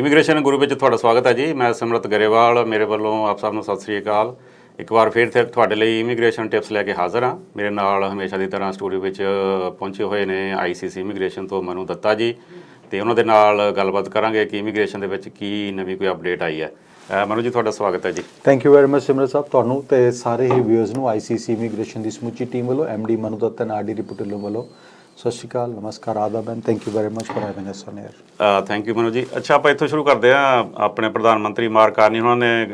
Immigration ਗੁਰੂ ਵਿੱਚ ਤੁਹਾਡਾ ਸਵਾਗਤ ਹੈ ਜੀ। ਮੈਂ ਸਿਮਰਤ ਗਰੇਵਾਲ, ਮੇਰੇ ਵੱਲੋਂ ਆਪ ਸਭ ਨੂੰ ਸਤਿ ਸ੍ਰੀ ਅਕਾਲ। ਇੱਕ ਵਾਰ ਫਿਰ ਤੇ ਤੁਹਾਡੇ ਲਈ ਇਮੀਗ੍ਰੇਸ਼ਨ ਟਿਪਸ ਲੈ ਕੇ ਹਾਜ਼ਰ ਹਾਂ। ਮੇਰੇ ਨਾਲ ਹਮੇਸ਼ਾ ਦੀ ਤਰ੍ਹਾਂ ਸਟੂਡੀਓ ਵਿੱਚ ਪਹੁੰਚੇ ਹੋਏ ਨੇ ਆਈਸੀਸੀ ਇਮੀਗ੍ਰੇਸ਼ਨ ਤੋਂ ਮਨੂ ਦੱਤਾ ਜੀ। ਤੇ ਉਹਨਾਂ ਦੇ ਨਾਲ ਗੱਲਬਾਤ ਕਰਾਂਗੇ ਕਿ ਇਮੀਗ੍ਰੇਸ਼ਨ ਦੇ ਵਿੱਚ ਕੀ ਨਵੀਂ ਕੋਈ ਅਪਡੇਟ ਆਈ ਹੈ। ਮਨੂ ਜੀ, ਤੁਹਾਡਾ ਸਵਾਗਤ ਹੈ ਜੀ। Thank you very much Simrat Sahib. ਤੁਹਾਨੂੰ ਤੇ ਸਾਰੇ ਹੀ ਵਿਊਅਰਸ ਨੂੰ ਆਈਸੀਸੀ ਇਮੀਗ੍ਰੇਸ਼ਨ ਦੀ ਸਮੁੱਚੀ ਟੀਮ ਵੱਲੋਂ MD Manu Dutt and RD reporter ਵੱਲੋਂ ਸਤਿ ਸ਼੍ਰੀ ਅਕਾਲ ਨਮਸਕਾਰ ਆਦਾਬ and thank you very much for having us on air thank you Manu ji. ਅੱਛਾ ਆਪਾਂ ਇੱਥੋਂ ਸ਼ੁਰੂ ਕਰਦੇ ਹਾਂ। ਆਪਣੇ ਪ੍ਰਧਾਨ ਮੰਤਰੀ ਮਾਰਕ ਕਾਰਨੀ ਉਹਨਾਂ ਨੇ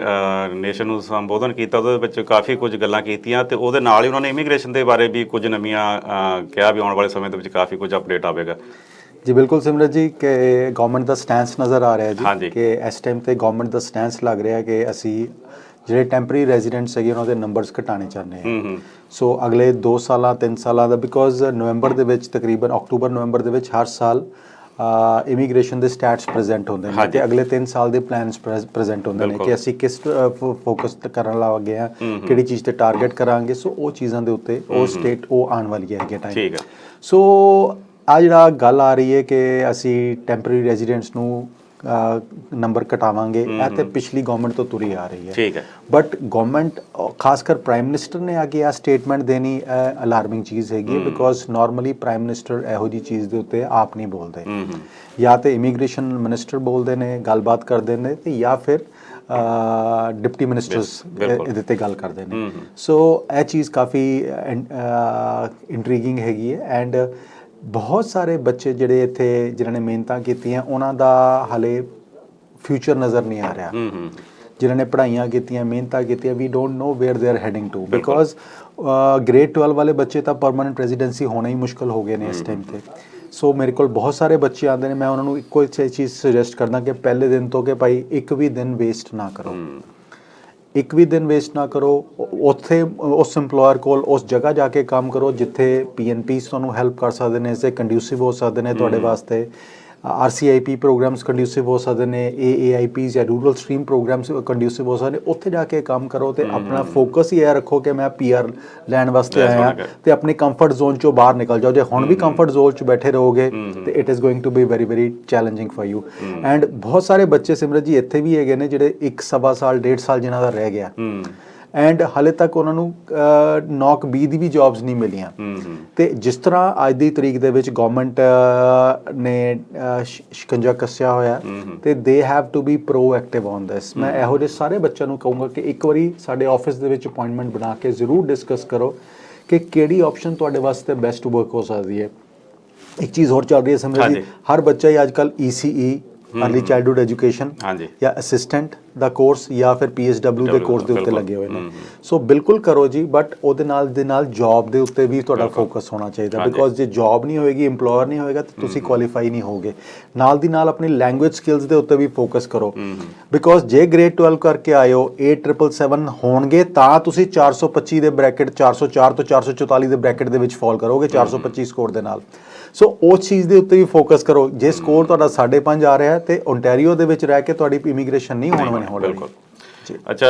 ਨੇਸ਼ਨ ਨੂੰ ਸੰਬੋਧਨ ਕੀਤਾ ਉਹਦੇ ਵਿੱਚ ਕਾਫੀ ਕੁਝ ਗੱਲਾਂ ਕੀਤੀਆਂ ਤੇ ਉਹਦੇ ਨਾਲ ਹੀ ਉਹਨਾਂ ਨੇ ਇਮੀਗ੍ਰੇਸ਼ਨ ਦੇ ਬਾਰੇ ਵੀ ਕੁਝ ਨਵੀਆਂ ਕਿਹਾ ਵੀ ਆਉਣ ਵਾਲੇ ਸਮੇਂ ਦੇ ਵਿੱਚ ਕਾਫੀ ਕੁਝ ਅਪਡੇਟ ਆਵੇਗਾ। ਜੀ ਬਿਲਕੁਲ ਸਿਮਰਤ ਜੀ ਕਿ ਗਵਰਨਮੈਂਟ ਦਾ ਸਟੈਂਸ ਨਜ਼ਰ ਆ ਰਿਹਾ। ਜੀ ਕਿ ਇਸ ਟਾਈਮ ਤੇ ਗਵਰਨਮੈਂਟ ਦਾ ਸਟੈਂਸ ਲੱਗ ਰਿਹਾ ਕਿ ਅਸੀਂ ਜਿਹੜੇ ਟੈਂਪਰੇਰੀ ਰੈਜ਼ੀਡੈਂਟਸ ਹੈਗੇ ਉਹਨਾਂ ਦੇ ਨੰਬਰਸ ਘਟਾਣੇ ਚਾਹੁੰਦੇ ਹਾਂ। ਹੂੰ ਹੂੰ। ਸੋ ਅਗਲੇ 2 ਸਾਲਾਂ 3 ਸਾਲਾਂ ਦਾ ਬਿਕੋਜ਼ ਨਵੰਬਰ ਦੇ ਵਿੱਚ ਤਕਰੀਬਨ ਅਕਤੂਬਰ ਨਵੰਬਰ ਦੇ ਵਿੱਚ ਹਰ ਸਾਲ ਇਮੀਗ੍ਰੇਸ਼ਨ ਦੇ ਸਟੈਟਸ ਪ੍ਰੈਜ਼ੈਂਟ ਹੁੰਦੇ ਨੇ। ਤੇ ਅਗਲੇ 3 ਸਾਲ ਦੇ ਪਲਾਨਸ ਪ੍ਰੈਜ਼ੈਂਟ ਹੁੰਦੇ ਨੇ। ਕਿ ਅਸੀਂ ਕਿਸ ਫੋਕਸ ਕਰਨ ਲੱਗੇ ਆ ਕਿਹੜੀ ਚੀਜ਼ ਤੇ ਟਾਰਗੇਟ ਕਰਾਂਗੇ। ਸੋ ਉਹ ਚੀਜ਼ਾਂ ਦੇ ਉੱਤੇ ਉਹ ਸਟੇਟ ਉਹ ਆਉਣ ਵਾਲੀ ਹੈਗੇ ਟਾਈਮ ਠੀਕ ਹੈ ਸੋ ਆ ਜਿਹੜਾ ਗੱਲ ਆ ਰਹੀ ਹੈ ਕਿ ਅਸੀਂ ਟੈਂਪਰੇਰੀ ਰੈਜ਼ੀਡੈਂਟਸ ਨੂੰ ਨੰਬਰ ਘਟਾਵਾਂਗੇ ਇਹ ਤੇ ਪਿਛਲੀ ਗਵਰਨਮੈਂਟ ਤੋਂ ਤੁਰੀ ਆ ਰਹੀ ਹੈ। ਠੀਕ ਹੈ। ਬਟ ਗਵਰਨਮੈਂਟ ਖਾਸ ਕਰ ਪ੍ਰਾਈਮ ਮਿਨਿਸਟਰ ਨੇ ਆ ਕੇ ਆ ਸਟੇਟਮੈਂਟ ਦੇਣੀ ਅਲਾਰਮਿੰਗ ਚੀਜ਼ ਹੈਗੀ ਬਿਕੋਜ਼ ਨਾਰਮਲੀ ਪ੍ਰਾਈਮ ਮਿਨਿਸਟਰ ਇਹੋ ਜੀ ਚੀਜ਼ ਦੇ ਉੱਤੇ ਆਪ ਨਹੀਂ ਬੋਲਦੇ। ਜਾਂ ਤੇ ਇਮੀਗ੍ਰੇਸ਼ਨ ਮਿਨਿਸਟਰ ਬੋਲਦੇ ਨੇ ਗੱਲਬਾਤ ਕਰਦੇ ਨੇ ਤੇ ਜਾਂ ਫਿਰ ਡਿਪਟੀ ਮਿਨਿਸਟਰਸ। ਇਹਦੇ ਤੇ ਗੱਲ ਕਰਦੇ ਨੇ। ਸੋ ਇਹ ਚੀਜ਼ ਕਾਫੀ ਇੰਟਰੀਗਿੰਗ ਹੈਗੀ ਹੈ ਐਂਡ ਬਹੁਤ ਸਾਰੇ ਬੱਚੇ ਜਿਹੜੇ ਇੱਥੇ ਜਿਨ੍ਹਾਂ ਨੇ ਮਿਹਨਤਾਂ ਕੀਤੀਆਂ ਉਹਨਾਂ ਦਾ ਹਲੇ ਫਿਊਚਰ ਨਜ਼ਰ ਨਹੀਂ ਆ ਰਿਹਾ। ਹੂੰ ਹੂੰ। ਜਿਨ੍ਹਾਂ ਨੇ ਪੜ੍ਹਾਈਆਂ ਕੀਤੀਆਂ ਮਿਹਨਤਾਂ ਕੀਤੀਆਂ we don't know where they are heading to because grade 12 ਵਾਲੇ ਬੱਚੇ ਤਾਂ ਪਰਮਨੈਂਟ ਰੈਜ਼ੀਡੈਂਸੀ ਹੋਣਾ ਹੀ ਮੁਸ਼ਕਲ ਹੋ ਗਏ ਨੇ ਇਸ ਟਾਈਮ ਤੇ। ਸੋ ਮੇਰੇ ਕੋਲ ਬਹੁਤ ਸਾਰੇ ਬੱਚੇ ਆਉਂਦੇ ਨੇ ਮੈਂ ਉਹਨਾਂ ਨੂੰ ਇੱਕੋ ਚੀਜ਼ ਸੁਜੈਸਟ ਕਰਦਾ ਕਿ ਪਹਿਲੇ ਦਿਨ ਤੋਂ ਕਿ ਭਾਈ ਇੱਕ ਵੀ ਦਿਨ ਵੇਸਟ ਨਾ ਕਰੋ। ਇੱਕ ਵੀ ਦਿਨ ਵੇਸਟ ਨਾ ਕਰੋ ਉੱਥੇ ਉਸ EMPLOYER ਕੋਲ ਉਸ ਜਗ੍ਹਾ ਜਾ ਕੇ ਕੰਮ ਕਰੋ ਜਿੱਥੇ ਪੀਐਨਪੀਸ ਤੁਹਾਨੂੰ ਹੈਲਪ ਕਰ ਸਕਦੇ ਨੇ ਇਸੇ ਕੰਡਿਊਸਿਵ ਹੋ ਸਕਦੇ ਨੇ ਤੁਹਾਡੇ ਵਾਸਤੇ। ਆਰਸੀਆਈਪੀ ਪ੍ਰੋਗਰਾਮਸ ਕੰਡਿਊਸਿਵ ਹੋ ਸਕਦੇ ਨੇ ਏਏਆਈਪੀਸ ਜਾਂ ਰੂਰਲ ਸਟਰੀਮ ਪ੍ਰੋਗਰਾਮਸ ਕੰਡਿਊਸਿਵ ਹੋ ਸਕਦੇ ਨੇ ਉੱਥੇ ਜਾ ਕੇ ਕੰਮ ਕਰੋ ਤੇ ਆਪਣਾ ਫੋਕਸ ਹੀ ਇਹ ਰੱਖੋ ਕਿ ਮੈਂ ਪੀਆਰ ਲੈਣ ਵਾਸਤੇ ਆਇਆ ਤੇ ਆਪਣੀ ਕੰਫਰਟ ਜ਼ੋਨ ਚੋਂ ਬਾਹਰ ਨਿਕਲ ਜਾਓ। ਜੇ ਹੁਣ ਵੀ ਕੰਫਰਟ ਜ਼ੋਨ ਚ ਬੈਠੇ ਰਹੋਗੇ ਤੇ it is going to be very very challenging for you and ਬਹੁਤ ਸਾਰੇ ਬੱਚੇ ਸਿਮਰਤ ਜੀ ਇੱਥੇ ਵੀ ਹੈਗੇ ਨੇ ਜਿਹੜੇ 1 ਸਵਾ ਸਾਲ ਡੇਢ ਸਾਲ ਜਿਨ੍ਹਾਂ ਦਾ ਰਹਿ ਗਿਆ। ਐਂਡ ਹਲੇ ਤੱਕ ਉਹਨਾਂ ਨੂੰ ਨੌਕ ਬੀ ਦੀ ਵੀ ਜੌਬਸ ਨਹੀਂ ਮਿਲੀਆਂ। ਤੇ ਜਿਸ ਤਰ੍ਹਾਂ ਅੱਜ ਦੀ ਤਰੀਕ ਦੇ ਵਿੱਚ ਗਵਰਨਮੈਂਟ ਨੇ ਸ਼ਿਕੰਜਾ ਕੱਸਿਆ ਹੋਇਆ ਤੇ they have to be proactive on this ਮੈਂ ਇਹੋ ਜਿਹੇ ਸਾਰੇ ਬੱਚਿਆਂ ਨੂੰ ਕਹੂੰਗਾ ਕਿ ਇੱਕ ਵਾਰੀ ਸਾਡੇ ਆਫਿਸ ਦੇ ਵਿੱਚ ਅਪਾਇੰਟਮੈਂਟ ਬਣਾ ਕੇ ਜ਼ਰੂਰ ਡਿਸਕਸ ਕਰੋ ਕਿ ਕਿਹੜੀ ਆਪਸ਼ਨ ਤੁਹਾਡੇ ਵਾਸਤੇ ਬੈਸਟ ਵਰਕ ਹੋ ਸਕਦੀ ਹੈ। ਇੱਕ ਚੀਜ਼ ਹੋਰ ਚੱਲ ਰਹੀ ਹੈ ਸਮਝ ਹਾਂਜੀ। ਹਰ ਬੱਚਾ ਹੀ ਅੱਜਕੱਲ ECE ਅਰਲੀ ਚਾਈਲਡਹੂਡ ਐਜੂਕੇਸ਼ਨ ਹਾਂਜੀ। ਜਾਂ ਅਸਿਸਟੈਂਟ ਦਾ ਕੋਰਸ ਜਾਂ ਫਿਰ PSW ਦੇ ਕੋਰਸ ਦੇ ਉੱਤੇ। ਲੱਗੇ ਹੋਏ ਨੇ। ਸੋ ਬਿਲਕੁਲ ਕਰੋ ਜੀ ਬਟ ਉਹਦੇ ਨਾਲ ਦੇ ਨਾਲ ਜੌਬ ਦੇ ਉੱਤੇ ਵੀ ਤੁਹਾਡਾ ਫੋਕਸ ਹੋਣਾ ਚਾਹੀਦਾ। ਬਿਕੋਜ਼ ਜੇ ਜੌਬ ਨਹੀਂ ਹੋਏਗੀ EMPLOYER ਨਹੀਂ ਹੋਏਗਾ ਤਾਂ ਤੁਸੀਂ ਕੁਆਲੀਫਾਈ ਨਹੀਂ ਹੋਗੇ ਨਾਲ ਦੀ ਨਾਲ ਆਪਣੀ ਲੈਂਗੁਏਜ ਸਕਿੱਲਸ ਦੇ ਉੱਤੇ ਵੀ ਫੋਕਸ ਕਰੋ। ਬਿਕੋਜ਼ ਜੇ ਗ੍ਰੇਡ 12 ਕਰਕੇ ਆਇਓ 8777 ਹੋਣਗੇ ਤਾਂ ਤੁਸੀਂ 425 ਦੇ ਬ੍ਰੈਕਟ 404 ਤੋਂ 444 ਦੇ ਬ੍ਰੈਕਟ ਦੇ ਵਿੱਚ ਫਾਲ ਕਰੋਗੇ 425 ਸਕੋਰ ਦੇ ਨਾਲ। ਸੋ ਉਸ ਚੀਜ਼ ਦੇ ਉੱਤੇ ਵੀ ਫੋਕਸ ਕਰੋ। ਜੇ ਸਕੋਰ ਤੁਹਾਡਾ 5.5 ਆ ਰਿਹਾ ਹੈ ਤੇ ਓਨਟਾਰੀਓ ਦੇ ਵਿੱਚ ਰਹਿ ਕੇ ਤੁਹਾਡੀ ਇਮੀਗ੍ਰੇਸ਼ਨ ਨਹੀਂ ਹੋਣ ਵਾਲੀ। ਬਿਲਕੁਲ। ਅੱਛਾ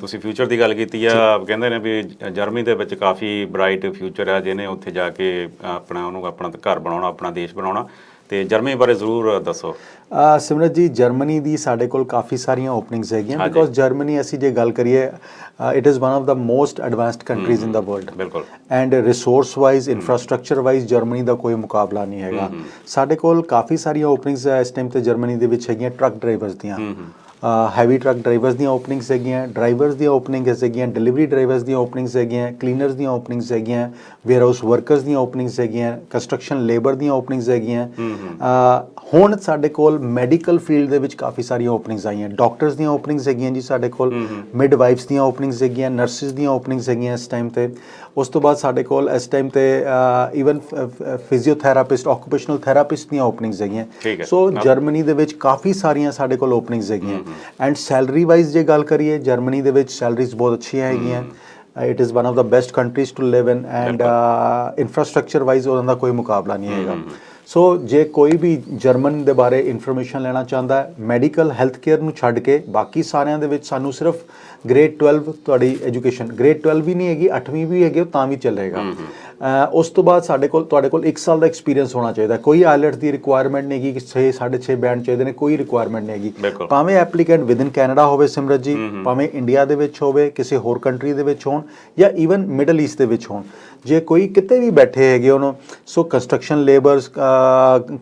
ਤੁਸੀਂ ਫਿਊਚਰ ਦੀ ਗੱਲ ਕੀਤੀ ਆ। ਕਹਿੰਦੇ ਨੇ ਵੀ ਜਰਮਨੀ ਦੇ ਵਿੱਚ ਕਾਫੀ ਬ੍ਰਾਈਟ ਫਿਊਚਰ ਹੈ ਜਿਹਨੇ ਉੱਥੇ ਜਾ ਕੇ ਆਪਣਾ ਉਹਨੂੰ ਆਪਣਾ ਘਰ ਬਣਾਉਣਾ ਆਪਣਾ ਦੇਸ਼ ਬਣਾਉਣਾ। ਤੇ ਜਰਮਨੀ ਬਾਰੇ ਜ਼ਰੂਰ ਦੱਸੋ। ਸਿਮਰਤ ਜੀ ਜਰਮਨੀ ਦੀ ਸਾਡੇ ਕੋਲ ਕਾਫੀ ਸਾਰੀਆਂ ਓਪਨਿੰਗਸ ਹੈਗੀਆਂ। ਬਿਕੋਜ਼ ਜਰਮਨੀ ਅਸੀਂ ਜੇ ਗੱਲ ਕਰੀਏ it is one of the most advanced countries in the world ਬਿਲਕੁਲ and resource wise infrastructure wise Germany ਦਾ ਕੋਈ ਮੁਕਾਬਲਾ ਨਹੀਂ ਹੈਗਾ। ਸਾਡੇ ਕੋਲ ਕਾਫੀ ਸਾਰੀਆਂ ਓਪਨਿੰਗਸ ਇਸ ਟਾਈਮ ਤੇ ਜਰਮਨੀ ਦੇ ਵਿੱਚ ਹੈਗੀਆਂ ਟਰੱਕ ਡਰਾਈਵਰਸ ਦੀਆਂ। ਹੈਵੀ ਟਰੱਕ ਡਰਾਈਵਰਸ ਦੀਆਂ ਓਪਨਿੰਗਸ ਹੈਗੀਆਂ ਡਰਾਈਵਰਸ ਦੀਆਂ ਓਪਨਿੰਗਸ ਹੈਗੀਆਂ ਡਿਲੀਵਰੀ ਡਰਾਈਵਰਸ ਦੀਆਂ ਓਪਨਿੰਗਸ ਹੈਗੀਆਂ ਕਲੀਨਰਸ ਦੀਆਂ ਓਪਨਿੰਗਸ ਹੈਗੀਆਂ ਵੇਅਰ ਹਾਊਸ ਵਰਕਰਸ ਦੀਆਂ ਓਪਨਿੰਗਸ ਹੈਗੀਆਂ ਕੰਸਟਰਕਸ਼ਨ ਲੇਬਰ ਦੀਆਂ ਓਪਨਿੰਗਸ ਹੈਗੀਆਂ ਹੁਣ ਸਾਡੇ ਕੋਲ ਮੈਡੀਕਲ ਫੀਲਡ ਦੇ ਵਿੱਚ ਕਾਫੀ ਸਾਰੀਆਂ ਓਪਨਿੰਗਸ ਆਈਆਂ ਡਾਕਟਰਸ ਦੀਆਂ ਓਪਨਿੰਗਸ ਹੈਗੀਆਂ ਜੀ ਸਾਡੇ ਕੋਲ ਮਿਡਵਾਈਫਸ ਦੀਆਂ ਓਪਨਿੰਗਸ ਹੈਗੀਆਂ ਨਰਸਿਸ ਦੀਆਂ ਓਪਨਿੰਗਸ ਹੈਗੀਆਂ ਇਸ ਟਾਈਮ ਤੇ ਉਸ ਤੋਂ ਬਾਅਦ ਸਾਡੇ ਕੋਲ ਇਸ ਟਾਈਮ ਤੇ ਇਵਨ ਫਿਜ਼ੀਓਥੈਰਾਪਿਸਟ ਆਕੂਪੇਸ਼ਨਲ ਥੈਰਾਪਿਸਟ ਦੀਆਂ ਓਪਨਿੰਗਸ। ਹੈਗੀਆਂ ਸੋ ਜਰਮਨੀ ਦੇ ਵਿੱਚ ਕਾਫੀ ਸਾਰੀਆਂ ਸਾਡੇ ਕੋਲ ਓਪਨਿੰਗਸ ਹੈਗੀਆਂ ਐਂਡ ਸੈਲਰੀ ਵਾਈਜ਼ ਜੇ ਗੱਲ ਕਰੀਏ ਜਰਮਨੀ ਦੇ ਵਿੱਚ ਸੈਲਰੀਜ਼ ਬਹੁਤ ਅੱਛੀਆਂ ਹੈਗੀਆਂ। It is one of the best countries to live in and infrastructure wise ਉਹਨਾਂ ਦਾ ਕੋਈ ਮੁਕਾਬਲਾ ਨਹੀਂ ਹੈਗਾ। ਸੋ ਜੇ ਕੋਈ ਵੀ ਜਰਮਨ ਦੇ ਬਾਰੇ ਇਨਫੋਰਮੇਸ਼ਨ ਲੈਣਾ ਚਾਹੁੰਦਾ ਹੈ ਮੈਡੀਕਲ ਹੈਲਥ ਕੇਅਰ ਨੂੰ ਛੱਡ ਕੇ ਬਾਕੀ ਸਾਰਿਆਂ ਦੇ ਵਿੱਚ ਸਾਨੂੰ ਸਿਰਫ ਗ੍ਰੇਡ 12 ਤੁਹਾਡੀ ਐਜੂਕੇਸ਼ਨ ਗ੍ਰੇਡ 12 ਵੀ ਨਹੀਂ ਹੈਗੀ 8ਵੀਂ ਵੀ ਹੈਗੀ ਉਹ ਤਾਂ ਵੀ ਚੱਲੇਗਾ। ਉਸ ਤੋਂ ਬਾਅਦ ਸਾਡੇ ਕੋਲ ਤੁਹਾਡੇ ਕੋਲ 1 ਸਾਲ ਦਾ ਐਕਸਪੀਰੀਅੰਸ ਹੋਣਾ ਚਾਹੀਦਾ। ਕੋਈ ਆਇਲਟਸ ਦੀ ਰਿਕੁਆਇਰਮੈਂਟ ਨਹੀਂ ਹੈਗੀ ਕਿ 6 6.5 ਬੈਂਡ ਚਾਹੀਦੇ ਨੇ ਕੋਈ ਰਿਕੁਆਇਰਮੈਂਟ ਨਹੀਂ ਹੈਗੀ। ਭਾਵੇਂ ਐਪਲੀਕੈਂਟ ਵਿਦਨ ਕੈਨੇਡਾ ਹੋਵੇ ਸਿਮਰਤ ਜੀ ਭਾਵੇਂ ਇੰਡੀਆ ਦੇ ਵਿੱਚ ਹੋਵੇ ਕਿਸੇ ਹੋਰ ਕੰਟਰੀ ਦੇ ਵਿੱਚ ਹੋਣ ਜਾਂ ਈਵਨ ਮਿਡਲ ਈਸਟ ਦੇ ਵਿੱਚ ਹੋਣ। ਜੇ ਕੋਈ ਕਿਤੇ ਵੀ ਬੈਠੇ ਹੈਗੇ ਉਹਨੂੰ ਸੋ ਕੰਸਟਰਕਸ਼ਨ ਲੇਬਰਸ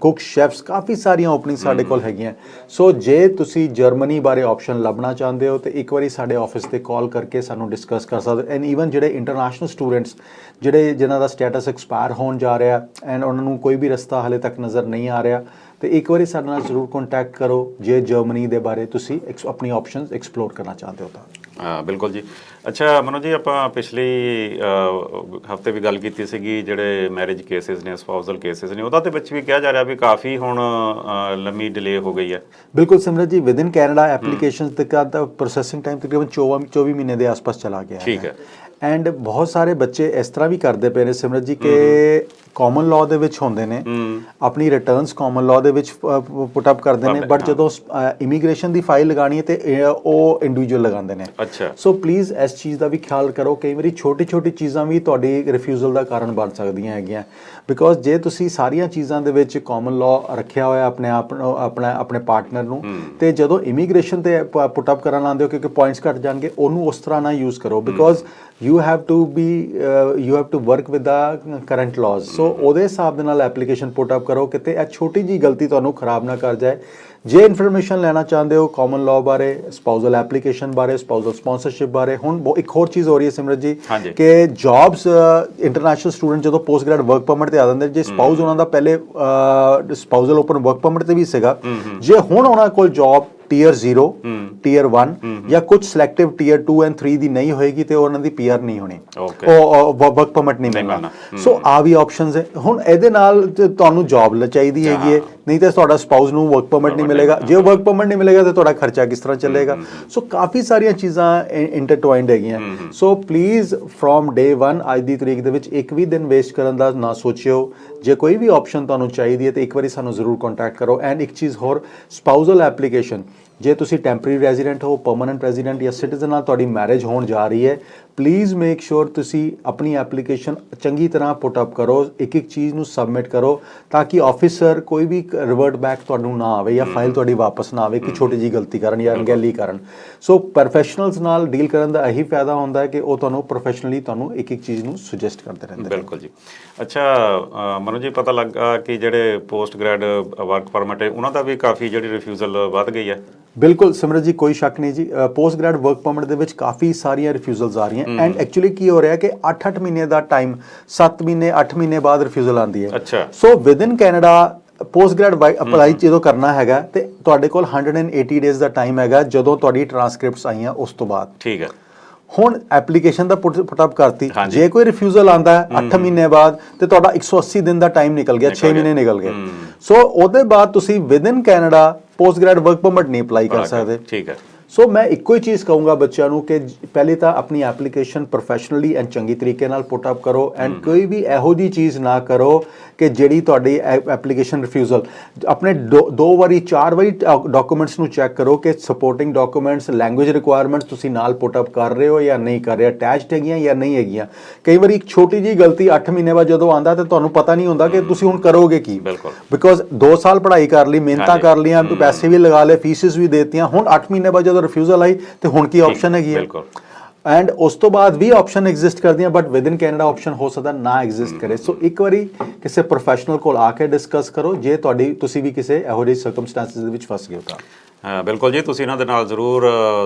ਕੁਕ ਸ਼ੈਫਸ ਕਾਫੀ ਸਾਰੀਆਂ ਓਪਨਿੰਗ ਸਾਡੇ ਕੋਲ ਹੈਗੀਆਂ। ਸੋ ਜੇ ਤੁਸੀਂ ਜਰਮਨੀ ਬਾਰੇ ਆਪਸ਼ਨ ਲੱਭਣਾ ਚਾਹੁੰਦੇ ਹੋ ਤੇ ਇੱਕ ਵਾਰੀ ਸਾਡੇ ਆਫਿਸ ਤੇ ਕਾਲ ਕਰਕੇ ਸਾਨੂੰ ਡਿਸਕਸ ਕਰ ਸਕਦੇ ਐਂਡ ਈਵਨ ਜਿਹੜੇ ਇੰਟਰਨੈਸ਼ਨਲ ਸਟੂਡੈਂਟਸ ਜਿਹੜੇ ਜਿਨ੍ਹਾਂ ਦਾ ਸਟੇਟਸ ਐਕਸਪਾਇਰ ਹੋਣ ਜਾ ਰਿਹਾ ਐਂਡ ਉਹਨਾਂ ਨੂੰ ਕੋਈ ਵੀ ਰਸਤਾ ਹਲੇ ਤੱਕ ਨਜ਼ਰ ਨਹੀਂ ਆ ਰਿਹਾ, ਤੇ ਇੱਕ ਵਾਰੀ ਸਾਡੇ ਨਾਲ ਜ਼ਰੂਰ ਕੰਟੈਕਟ ਕਰੋ ਜੇ ਜਰਮਨੀ ਦੇ ਬਾਰੇ ਤੁਸੀਂ ਐਕਸ- ਆਪਣੀ ਆਪਸ਼ਨਸ ਐਕਸਪਲੋਰ ਕਰਨਾ ਚਾਹੁੰਦੇ ਹੋ ਤਾਂ। ਬਿਲਕੁਲ ਜੀ। ਅੱਛਾ ਮਨੋ ਜੀ ਆਪਾਂ ਪਿਛਲੀ ਹਫ਼ਤੇ ਵੀ ਗੱਲ ਕੀਤੀ ਸੀਗੀ ਜਿਹੜੇ ਮੈਰਿਜ ਕੇਸਿਸ ਨੇ ਸਪਾਊਸਲ ਕੇਸਿਸ ਨੇ ਉਹਦਾ ਤੇ ਵਿੱਚ ਵੀ ਕਿਹਾ ਜਾ ਰਿਹਾ ਵੀ ਕਾਫੀ ਹੁਣ ਲੰਮੀ ਡਿਲੇ ਹੋ ਗਈ ਹੈ। ਬਿਲਕੁਲ ਸਿਮਰਤ ਜੀ ਵਿਦਿਨ ਕੈਨੇਡਾ ਐਪਲੀਕੇਸ਼ਨਸ ਤੱਕ ਦਾ ਪ੍ਰੋਸੈਸਿੰਗ ਟਾਈਮ ਤਕਰੀਬਨ 24 24 ਮਹੀਨੇ ਦੇ ਆਸ-ਪਾਸ ਚਲਾ ਗਿਆ ਠੀਕ ਹੈ। ਐਂਡ ਬਹੁਤ ਸਾਰੇ ਬੱਚੇ ਇਸ ਤਰ੍ਹਾਂ ਵੀ ਕਰਦੇ ਪਏ ਨੇ ਸਿਮਰਤ ਜੀ ਕਿ ਕਾਮਨ ਲਾਅ ਦੇ ਵਿੱਚ ਹੁੰਦੇ ਨੇ ਆਪਣੀ ਰਿਟਰਨਸ ਕਾਮਨ ਲਾਅ ਦੇ ਵਿੱਚ ਪੁੱਟ ਅਪ ਕਰਦੇ ਨੇ ਬਟ। ਜਦੋਂ ਇਮੀਗ੍ਰੇਸ਼ਨ ਦੀ ਫਾਈਲ ਲਗਾਣੀ ਹੈ ਤੇ ਉਹ ਇੰਡੀਵਿਜੂਅਲ ਲਗਾਉਂਦੇ ਨੇ। ਅੱਛਾ। ਸੋ ਪਲੀਜ਼ ਇਸ ਚੀਜ਼ ਦਾ ਵੀ ਖਿਆਲ ਕਰੋ ਕਈ ਵਾਰੀ ਛੋਟੀ ਛੋਟੀ ਚੀਜ਼ਾਂ ਵੀ ਤੁਹਾਡੀ ਰਿਫਿਊਜ਼ਲ ਦਾ ਕਾਰਨ ਬਣ ਸਕਦੀਆਂ ਹੈਗੀਆਂ। ਬਿਕੋਜ਼ ਜੇ ਤੁਸੀਂ ਸਾਰੀਆਂ ਚੀਜ਼ਾਂ ਦੇ ਵਿੱਚ ਕਾਮਨ ਲਾਅ ਰੱਖਿਆ ਹੋਇਆ ਆਪਣੇ ਆਪ ਨੂੰ ਆਪਣਾ ਆਪਣੇ ਪਾਰਟਨਰ ਨੂੰ ਤੇ ਜਦੋਂ ਇਮੀਗ੍ਰੇਸ਼ਨ ਤੇ ਪੁੱਟ ਅਪ ਕਰਨ ਆਉਂਦੇ ਹੋ ਕਿਉਂਕਿ ਪੁਆਇੰਟਸ ਘਟ ਜਾਣਗੇ ਉਹਨੂੰ ਉਸ ਤਰ੍ਹਾਂ ਨਾ ਯੂਜ਼ ਕਰੋ। Because you have to be you have to work with the current laws so ਉਹਦੇ ਹਿਸਾਬ ਦੇ ਨਾਲ ਐਪਲੀਕੇਸ਼ਨ ਪੁੱਟ ਅਪ ਕਰੋ ਕਿਤੇ ਇਹ ਛੋਟੀ ਜੀ ਗਲਤੀ ਤੁਹਾਨੂੰ ਖਰਾਬ ਨਾ ਕਰ ਜਾਏ। ਜੇ ਇਨਫੋਰਮੇਸ਼ਨ ਲੈਣਾ ਚਾਹੁੰਦੇ ਹੋ ਕਾਮਨ ਲਾਅ ਬਾਰੇ ਸਪਾਊਸਲ ਐਪਲੀਕੇਸ਼ਨ ਬਾਰੇ ਸਪਾਊਸਲ ਸਪਾਂਸਰਸ਼ਿਪ ਬਾਰੇ ਹੁਣ ਇੱਕ ਹੋਰ ਚੀਜ਼ ਹੋ ਰਹੀ ਹੈ ਸਿਮਰਤ ਜੀ। ਕਿ ਜੌਬਸ ਇੰਟਰਨੈਸ਼ਨਲ ਸਟੂਡੈਂਟ ਜਦੋਂ ਪੋਸਟ ਗ੍ਰੈਡ ਵਰਕ ਪਰਮਿਟ ਤੇ ਆ ਜਾਂਦੇ ਜੇ ਸਪਾਊਸ ਉਹਨਾਂ ਦਾ ਪਹਿਲੇ ਸਪਾਊਸਲ ਓਪਨ ਵਰਕ ਪਰਮਿਟ ਤੇ ਵੀ ਸੀਗਾ ਜੇ ਹੁਣ ਉਹਨਾਂ ਕੋਲ ਜੌਬ ਟੀਅਰ 0 ਟੀਅਰ 1 ਜਾਂ ਕੁਝ ਸਿਲੈਕਟਿਵ ਟੀਅਰ 2 ਐਂਡ 3 ਦੀ ਨਹੀਂ ਹੋਏਗੀ ਤੇ ਉਹਨਾਂ ਦੀ ਪੀਆਰ ਨਹੀਂ ਹੋਣੀ. ਉਹ ਵਰਕ ਪਰਮਿਟ ਨਹੀਂ ਮਿਲਣਾ। ਸੋ ਆ ਵੀ ਆਪਸ਼ਨਸ ਹੈ ਹੁਣ ਇਹਦੇ ਨਾਲ ਤੁਹਾਨੂੰ ਜੌਬ ਚਾਹੀਦੀ ਹੈਗੀ ਹੈ। ਨਹੀਂ ਤੇ ਤੁਹਾਡਾ ਸਪਾਊਸ ਨੂੰ ਵਰਕ ਪਰਮਿਟ ਨਹੀਂ ਮਿਲੇਗਾ ਜੇ ਵਰਕ ਪਰਮਿਟ ਨਹੀਂ ਮਿਲੇਗਾ ਤੇ ਤੁਹਾਡਾ ਖਰਚਾ ਕਿਸ ਤਰ੍ਹਾਂ ਚੱਲੇਗਾ ਸੋ ਕਾਫੀ ਸਾਰੀਆਂ ਚੀਜ਼ਾਂ ਇੰਟਰਟਵਾਈਨਡ ਹੈਗੀਆਂ ਸੋ ਪਲੀਜ਼ ਫਰੋਮ ਡੇ 1 ਅੱਜ ਦੀ ਤਰੀਕ ਦੇ ਵਿੱਚ ਇੱਕ ਵੀ ਦਿਨ ਵੇਸਟ ਕਰਨ ਦਾ ਨਾ ਸੋਚਿਓ ਜੇ ਕੋਈ ਵੀ ਆਪਸ਼ਨ ਤੁਹਾਨੂੰ ਚਾਹੀਦੀ ਹੈ ਤੇ ਇੱਕ ਵਾਰੀ ਸਾਨੂੰ ਜ਼ਰੂਰ ਕੰਟੈਕਟ ਕਰੋ ਐਂਡ ਇੱਕ ਚੀਜ਼ ਹੋਰ ਸਪਾਊਸਲ ਐਪਲੀਕੇਸ਼ਨ ਜੇ ਤੁਸੀਂ ਟੈਂਪਰੇਰੀ ਰੈਜ਼ੀਡੈਂਟ ਹੋ ਪਰਮਨੈਂਟ ਰੈਜ਼ੀਡੈਂਟ ਜਾਂ ਸਿਟੀਜ਼ਨ ਨਾਲ ਤੁਹਾਡੀ ਮੈਰਿਜ ਹੋਣ ਜਾ ਰਹੀ ਹੈ ਪਲੀਜ਼ ਮੇਕ ਸ਼ੋਰ ਤੁਸੀਂ ਆਪਣੀ ਐਪਲੀਕੇਸ਼ਨ ਚੰਗੀ ਤਰ੍ਹਾਂ ਪੁੱਟ ਅਪ ਕਰੋ ਇੱਕ ਇੱਕ ਚੀਜ਼ ਨੂੰ ਸਬਮਿਟ ਕਰੋ ਤਾਂ ਕਿ ਆਫੀਸਰ ਕੋਈ ਵੀ ਰਿਵਰਟ ਬੈਕ ਤੁਹਾਨੂੰ ਨਾ ਆਵੇ ਜਾਂ ਫਾਈਲ ਤੁਹਾਡੀ ਵਾਪਸ ਨਾ ਆਵੇ ਕਿ ਛੋਟੀ ਜੀ ਗਲਤੀ ਕਾਰਨ ਜਾਂ ਅਣਗਹਿਲੀ ਕਾਰਨ। ਸੋ ਪ੍ਰੋਫੈਸ਼ਨਲਸ ਨਾਲ ਡੀਲ ਕਰਨ ਦਾ ਇਹੀ ਫਾਇਦਾ ਹੁੰਦਾ ਹੈ ਕਿ ਉਹ ਤੁਹਾਨੂੰ ਪ੍ਰੋਫੈਸ਼ਨਲੀ ਤੁਹਾਨੂੰ ਇੱਕ ਇੱਕ ਚੀਜ਼ ਨੂੰ ਸੁਜੈਸਟ ਕਰਦੇ ਰਹਿੰਦੇ ਨੇ। ਬਿਲਕੁਲ ਜੀ। ਅੱਛਾ ਮਨੋ ਜੀ ਪਤਾ ਲੱਗਾ ਕਿ ਜਿਹੜੇ ਪੋਸਟ ਗ੍ਰੈਡ ਵਰਕ ਪਰਮਿਟ ਹੈ ਉਹਨਾਂ ਦਾ ਵੀ ਕਾਫੀ ਜਿਹੜੀ ਰਿਫਿਊਜ਼ਲ ਵੱਧ ਗਈ ਹੈ। ਬਿਲਕੁਲ ਸਿਮਰਤ ਜੀ ਕੋਈ ਸ਼ੱਕ ਨਹੀਂ ਜੀ। ਪੋਸਟ ਗ੍ਰੈਡ ਵਰਕ ਪਰਮਿਟ ਦੇ ਵਿੱਚ ਕਾਫੀ ਸਾਰੀਆਂ ਰਿਫਿਊਜ਼ਲਸ ਆ ਰਹੀਆਂ। ਐਂਡ ਐਕਚੁਅਲੀ ਕੀ ਹੋ ਰਿਹਾ ਕਿ 8-8 ਮਹੀਨੇ ਦਾ ਟਾਈਮ 7 ਮਹੀਨੇ 8 ਮਹੀਨੇ ਬਾਅਦ ਰਿਫਿਊਜ਼ਲ ਆਉਂਦੀ ਹੈ। So within Canada post grad apply ਜਦੋਂ ਕਰਨਾ ਹੈਗਾ ਤੇ ਤੁਹਾਡੇ ਕੋਲ 180 ਡੇਜ਼ ਦਾ ਟਾਈਮ ਹੈਗਾ ਜਦੋਂ ਤੁਹਾਡੀ ਟ੍ਰਾਂਸਕ੍ਰਿਪਟਸ ਆਈਆਂ ਉਸ ਤੋਂ ਬਾਅਦ। ਠੀਕ ਹੈ। ਹੁਣ ਐਪਲੀਕੇਸ਼ਨ ਦਾ ਪੁੱਟ ਅਪ ਕਰਤੀ। ਜੇ ਕੋਈ ਰਿਫਿਊਜ਼ਲ ਆਂਦਾ ਹੈ 8 ਮਹੀਨੇ ਬਾਅਦ ਤੇ ਤੁਹਾਡਾ 180 ਦਿਨ ਦਾ ਟਾਈਮ ਨਿਕਲ ਗਿਆ 6 ਨਿਕਲ ਗਿਆ। ਮਹੀਨੇ ਨਿਕਲ ਗਏ। ਸੋ ਉਹਦੇ ਬਾਅਦ ਤੁਸੀਂ within Canada post grad work permit ਨਹੀਂ ਅਪਲਾਈ ਕਰ ਸਕਦੇ। ਠੀਕ ਹੈ। ਸੋ ਮੈਂ ਇੱਕੋ ਹੀ ਚੀਜ਼ ਕਹੂੰਗਾ ਬੱਚਿਆਂ ਨੂੰ ਕਿ ਪਹਿਲੇ ਤਾਂ ਆਪਣੀ ਐਪਲੀਕੇਸ਼ਨ ਪ੍ਰੋਫੈਸ਼ਨਲੀ ਐਂਡ ਚੰਗੀ ਤਰੀਕੇ ਨਾਲ ਪੁੱਟ ਅਪ ਕਰੋ ਐਂਡ ਕੋਈ ਵੀ ਇਹੋ ਜੀ ਚੀਜ਼ ਨਾ ਕਰੋ ਕਿ ਜਿਹੜੀ ਤੁਹਾਡੀ ਐਪਲੀਕੇਸ਼ਨ ਰਿਫਿਊਜ਼ਲ ਆਪਣੇ ਦੋ ਵਾਰੀ ਚਾਰ ਵਾਰੀ ਡਾਕੂਮੈਂਟਸ ਨੂੰ ਚੈੱਕ ਕਰੋ ਕਿ ਸਪੋਰਟਿੰਗ ਡਾਕੂਮੈਂਟਸ ਲੈਂਗੁਏਜ ਰਿਕੁਆਇਰਮੈਂਟਸ ਤੁਸੀਂ ਨਾਲ ਪੁੱਟ ਅਪ ਕਰ ਰਹੇ ਹੋ ਜਾਂ ਨਹੀਂ ਕਰ ਰਹੇ ਅਟੈਚਡ ਹੈਗੀਆਂ ਜਾਂ ਨਹੀਂ ਹੈਗੀਆਂ। ਕਈ ਵਾਰੀ ਇੱਕ ਛੋਟੀ ਜੀ ਗਲਤੀ 8 ਮਹੀਨੇ ਬਾਅਦ ਜਦੋਂ ਆਂਦਾ ਤੇ ਤੁਹਾਨੂੰ ਪਤਾ ਨਹੀਂ ਹੁੰਦਾ ਕਿ ਤੁਸੀਂ ਹੁਣ ਕਰੋਗੇ ਕੀ। ਬਿਲਕੁਲ। ਬਿਕੋਜ਼ 2 ਸਾਲ ਪੜ੍ਹਾਈ ਕਰ ਲਈ ਮਿਹਨਤਾਂ। ਕਰ ਲੀਆਂ ਪੈਸੇ ਵੀ ਲਗਾ ਲਏ ਫੀਸਿਸ ਵੀ ਦੇਤੀਆਂ ਹੁਣ 8 ਮਹੀਨੇ ਬਾਅਦ ਜਦੋਂ ਰਿਫਿਊਜ਼ਲ ਆਈ ਤੇ ਹੁਣ ਕੀ ਆਪਸ਼ਨ ਹੈਗੀ ਹੈ ਬਿਲਕੁਲ। ਐਂਡ ਉਸ ਤੋਂ ਬਾਅਦ ਵੀ ਆਪਸ਼ਨ ਐਗਜ਼ਿਸਟ ਕਰਦੀਆਂ but within Canada option ਹੋ ਸਕਦਾ ਨਾ ਐਗਜ਼ਿਸਟ ਕਰੇ। ਸੋ ਇੱਕ ਵਾਰੀ ਕਿਸੇ ਪ੍ਰੋਫੈਸ਼ਨਲ ਕੋਲ ਆ ਕੇ ਡਿਸਕਸ ਕਰੋ ਜੇ ਤੁਹਾਡੀ ਤੁਸੀਂ ਵੀ ਕਿਸੇ ਇਹੋ ਜਿਹੀ ਸਰਕਮਸਟੈਂਸਸ ਦੇ ਵਿੱਚ ਫਸ ਗਏ ਹੋ ਤਾਂ। ਹਾਂ ਬਿਲਕੁਲ ਜੀ ਤੁਸੀਂ ਇਹਨਾਂ ਦੇ ਨਾਲ ਜ਼ਰੂਰ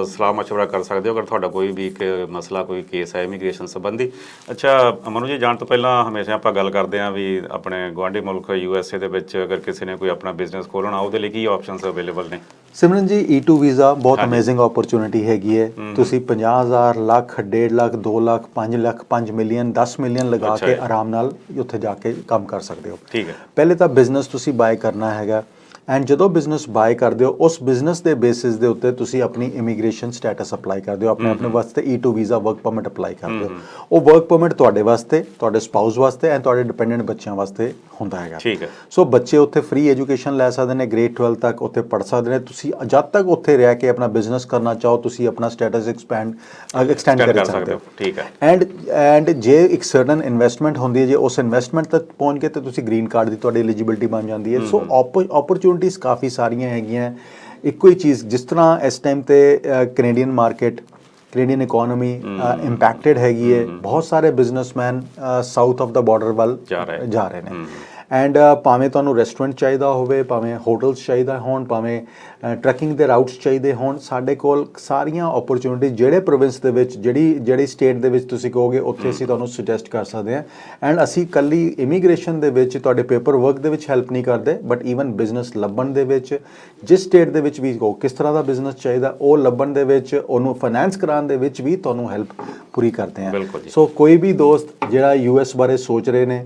ਸਲਾਹ مشورہ ਕਰ ਸਕਦੇ ਹੋ ਅਗਰ ਤੁਹਾਡਾ ਕੋਈ ਵੀ ਇੱਕ ਮਸਲਾ ਕੋਈ ਕੇਸ ਹੈ ਇਮੀਗ੍ਰੇਸ਼ਨ ਸੰਬੰਧੀ। ਅੱਛਾ ਮਨੂ ਜੀ ਜਾਣ ਤੋਂ ਪਹਿਲਾਂ ਹਮੇਸ਼ਾ ਆਪਾਂ ਗੱਲ ਕਰਦੇ ਆਂ ਵੀ ਆਪਣੇ ਗਵਾਂਢੀ ਮੁਲਕ ਯੂ ਐਸ ਏ ਦੇ ਵਿੱਚ ਅਗਰ ਕਿਸੇ ਨੇ ਕੋਈ ਆਪਣਾ ਬਿਜ਼ਨਸ ਖੋਲਣਾ ਉਹਦੇ ਲਈ ਕੀ ਆਪਸ਼ਨਸ ਅਵੇਲੇਬਲ ਨੇ? ਸਿਮਰਨ ਜੀ E2 ਵੀਜ਼ਾ ਬਹੁਤ ਅਮੇਜ਼ਿੰਗ ਓਪਰਚੁਨਿਟੀ ਹੈਗੀ ਹੈ। ਤੁਸੀਂ 50000 ਲੱਖ 1.5 ਲੱਖ 2 ਲੱਖ 5 ਲੱਖ 5 ਮਿਲੀਅਨ 10 ਮਿਲੀਅਨ ਲਗਾ ਕੇ ਆਰਾਮ ਨਾਲ ਉੱਥੇ ਜਾ ਕੇ ਕੰਮ ਕਰ ਸਕਦੇ ਹੋ। ਠੀਕ ਹੈ। ਪਹਿਲੇ ਤਾਂ ਬਿਜ਼ਨਸ ਤੁਸੀਂ ਬਾਏ ਕਰਨਾ ਹੈਗਾ। ਐਂਡ ਜਦੋਂ ਬਿਜ਼ਨਸ ਬਾਏ ਕਰਦੇ ਹੋ ਉਸ ਬਿਜ਼ਨਸ ਦੇ ਬੇਸਿਸ ਦੇ ਉੱਤੇ ਤੁਸੀਂ ਆਪਣੀ ਇਮੀਗ੍ਰੇਸ਼ਨ ਸਟੇਟਸ ਅਪਲਾਈ ਕਰਦੇ ਹੋ ਆਪਣੇ ਆਪਣੇ ਵਾਸਤੇ E2 visa work permit apply ਕਰਦੇ ਹੋ। ਉਹ ਵਰਕ ਪਰਮਿਟ ਤੁਹਾਡੇ ਵਾਸਤੇ ਤੁਹਾਡੇ ਸਪਾਊਸ ਵਾਸਤੇ ਐਂਡ ਤੁਹਾਡੇ ਡਿਪੈਂਡੈਂਟ ਬੱਚਿਆਂ ਵਾਸਤੇ ਹੁੰਦਾ ਹੈਗਾ। ਠੀਕ ਹੈ। ਸੋ ਬੱਚੇ ਉੱਥੇ ਫ੍ਰੀ ਐਜੂਕੇਸ਼ਨ ਲੈ ਸਕਦੇ ਨੇ ਗ੍ਰੇਡ 12 ਤੱਕ ਉੱਥੇ ਪੜ੍ਹ ਸਕਦੇ ਨੇ। ਤੁਸੀਂ ਜਦ ਤੱਕ ਉੱਥੇ ਰਹਿ ਕੇ ਆਪਣਾ ਬਿਜ਼ਨਸ ਕਰਨਾ ਚਾਹੋ ਤੁਸੀਂ ਆਪਣਾ ਸਟੇਟਸ ਐਕਸਪੈਂਡ ਐਕਸਟੈਂਡ ਕਰ ਸਕਦੇ ਹੋ। ਠੀਕ ਹੈ। ਐਂਡ ਐਂਡ ਜੇ ਇੱਕ ਸਰਟਨ ਇਨਵੈਸਟਮੈਂਟ ਹੁੰਦੀ ਹੈ ਜੇ ਉਸ ਇਨਵੈਸਟਮੈਂਟ ਤੱਕ ਪਹੁੰਚ ਕੇ ਤੇ ਤੁਸੀਂ ਗ੍ਰੀਨ ਕਾਰਡ ਦੀ ਤੁਹਾਡੀ ਐਲੀਜੀਬਿਲਟੀ ਬਣ ਜਾਂਦੀ ਹੈ। ਸੋ ਓਪਰਚੁਨਿਟੀਜ਼ ਕਾਫੀ ਸਾਰੀਆਂ ਹੈਗੀਆਂ। ਇੱਕੋ ਹੀ ਚੀਜ਼ ਜਿਸ ਤਰ੍ਹਾਂ ਇਸ ਟਾਈਮ ਤੇ Canadian market Canadian economy impacted ਹੈਗੀ ਹੈ। ਬਹੁਤ ਸਾਰੇ businessman south of the border ਵੱਲ। ਜਾ ਰਹੇ। ਨੇ। ਐਂਡ ਭਾਵੇਂ ਤੁਹਾਨੂੰ ਰੈਸਟੋਰੈਂਟ ਚਾਹੀਦਾ ਹੋਵੇ ਭਾਵੇਂ ਹੋਟਲਸ ਚਾਹੀਦਾ ਹੋਣ ਭਾਵੇਂ ਟਰੈਕਿੰਗ ਦੇ ਰਾਊਟਸ ਚਾਹੀਦੇ ਹੋਣ ਸਾਡੇ ਕੋਲ ਸਾਰੀਆਂ ਓਪਰਚੁਨਿਟੀ ਜਿਹੜੇ ਪ੍ਰੋਵਿੰਸ ਦੇ ਵਿੱਚ ਜਿਹੜੀ ਜਿਹੜੀ ਸਟੇਟ ਦੇ ਵਿੱਚ ਤੁਸੀਂ ਕਹੋਗੇ ਉੱਥੇ ਅਸੀਂ ਤੁਹਾਨੂੰ ਸੁਜੈਸਟ ਕਰ ਸਕਦੇ ਹਾਂ ਐਂਡ ਅਸੀਂ ਕੱਲੀ ਇਮੀਗ੍ਰੇਸ਼ਨ ਦੇ ਵਿੱਚ ਤੁਹਾਡੇ ਪੇਪਰ ਵਰਕ ਦੇ ਵਿੱਚ ਹੈਲਪ ਨਹੀਂ ਕਰਦੇ ਬਟ ਈਵਨ ਬਿਜ਼ਨਸ ਲੱਭਣ ਦੇ ਵਿੱਚ ਜਿਸ ਸਟੇਟ ਦੇ ਵਿੱਚ ਵੀ ਕਹੋ ਕਿਸ ਤਰ੍ਹਾਂ ਦਾ ਬਿਜ਼ਨਸ ਚਾਹੀਦਾ ਉਹ ਲੱਭਣ ਦੇ ਵਿੱਚ ਉਹਨੂੰ ਫਾਈਨੈਂਸ ਕਰਾਉਣ ਦੇ ਵਿੱਚ ਵੀ ਤੁਹਾਨੂੰ ਹੈਲਪ ਪੂਰੀ ਕਰਦੇ ਹਾਂ। ਸੋ ਕੋਈ ਵੀ ਦੋਸਤ ਜਿਹੜਾ ਯੂਐਸ ਬਾਰੇ ਸੋਚ ਰਹੇ ਨੇ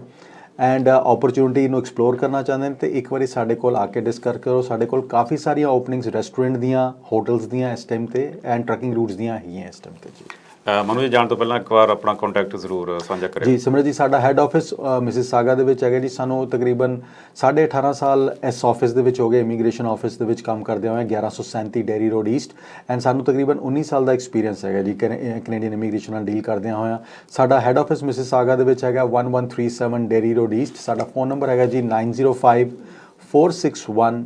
ਐਂਡ ਓਪਰਚੁਨਿਟੀ uh, ਨੂੰ ਐਕਸਪਲੋਰ ਕਰਨਾ ਚਾਹੁੰਦੇ ਨੇ ਤੇ ਇੱਕ ਵਾਰੀ ਸਾਡੇ ਕੋਲ ਆ ਕੇ ਡਿਸਕਸ ਕਰੋ। ਸਾਡੇ ਕੋਲ ਕਾਫੀ ਸਾਰੀਆਂ ਓਪਨਿੰਗਸ ਰੈਸਟੋਰੈਂਟ ਦੀਆਂ ਹੋਟਲਸ ਦੀਆਂ ਇਸ ਟਾਈਮ ਤੇ ਐਂਡ ਟਰੱਕਿੰਗ ਰੂਟਸ ਦੀਆਂ ਹੈਗੀਆਂ ਇਸ ਟਾਈਮ ਤੇ, ਜੀ। ਮਨੂ ਜੀ, ਜਾਣ ਤੋਂ ਪਹਿਲਾਂ ਇੱਕ ਵਾਰ ਆਪਣਾ ਕੰਟੈਕਟ ਜ਼ਰੂਰ ਸਾਂਝਾ ਕਰਿਓ। ਜੀ ਸਿਮਰਤ ਜੀ, ਸਾਡਾ ਹੈੱਡ ਆਫਿਸ ਮਿਸਿਸ ਸਾਗਾ ਦੇ ਵਿੱਚ ਹੈਗਾ ਜੀ। ਸਾਨੂੰ ਤਕਰੀਬਨ 18.5 ਸਾਲ ਇਸ ਆਫਿਸ ਦੇ ਵਿੱਚ ਹੋ ਗਏ ਇਮੀਗ੍ਰੇਸ਼ਨ ਆਫਿਸ ਦੇ ਵਿੱਚ ਕੰਮ ਕਰਦੇ ਹੋਏ 1137 ਡੈਰੀ ਰੋਡ ਈਸਟ ਐਂਡ ਸਾਨੂੰ ਤਕਰੀਬਨ 19 ਸਾਲ ਦਾ ਐਕਸਪੀਰੀਅੰਸ ਹੈਗਾ ਜੀ ਕੈਨੇਡੀਅਨ ਇਮੀਗ੍ਰੇਸ਼ਨ ਨਾਲ ਡੀਲ ਕਰਦਿਆਂ ਹੋਇਆ। ਸਾਡਾ ਹੈੱਡ ਆਫਿਸ ਮਿਸਿਸ ਸਾਗਾ ਦੇ ਵਿੱਚ ਹੈਗਾ 1137 ਡੈਰੀ ਰੋਡ ਈਸਟ ਸਾਡਾ ਫੋਨ ਨੰਬਰ ਹੈਗਾ ਜੀ 905 461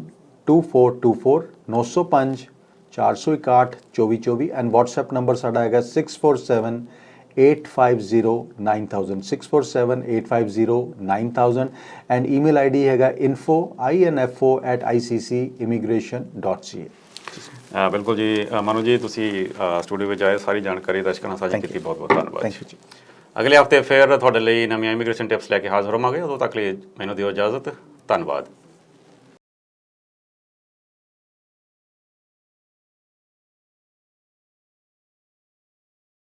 2424 905 461 2424 ਐਂਡ WhatsApp ਨੰਬਰ ਸਾਡਾ ਹੈਗਾ 647 8509000 647-850-9000 and email ID ਹੈਗਾ info info@icc'immigration.ca ਅ, ਬਿਲਕੁਲ ਜੀ ਮਨੂ ਜੀ ਤੁਸੀਂ ਸਟੂਡੀਓ ਵਿੱਚ ਆਏ ਸਾਰੀ ਜਾਣਕਾਰੀ ਦਰਸ਼ਕਾਂ ਨਾਲ ਸਾਂਝੀ. ਕੀਤੀ ਬਹੁਤ ਬਹੁਤ ਧੰਨਵਾਦ ਥੈਂਕ ਯੂ ਜੀ। ਅਗਲੇ ਹਫ਼ਤੇ ਫਿਰ ਤੁਹਾਡੇ ਲਈ ਨਵੀਆਂ ਇਮੀਗ੍ਰੇਸ਼ਨ ਟਿਪਸ ਲੈ ਕੇ ਹਾਜ਼ਰ ਹੋਵਾਂਗੇ ਉਦੋਂ ਤੱਕ ਲਈ ਮੈਨੂੰ ਦਿਓ ਇਜਾਜ਼ਤ ਧੰਨਵਾਦ।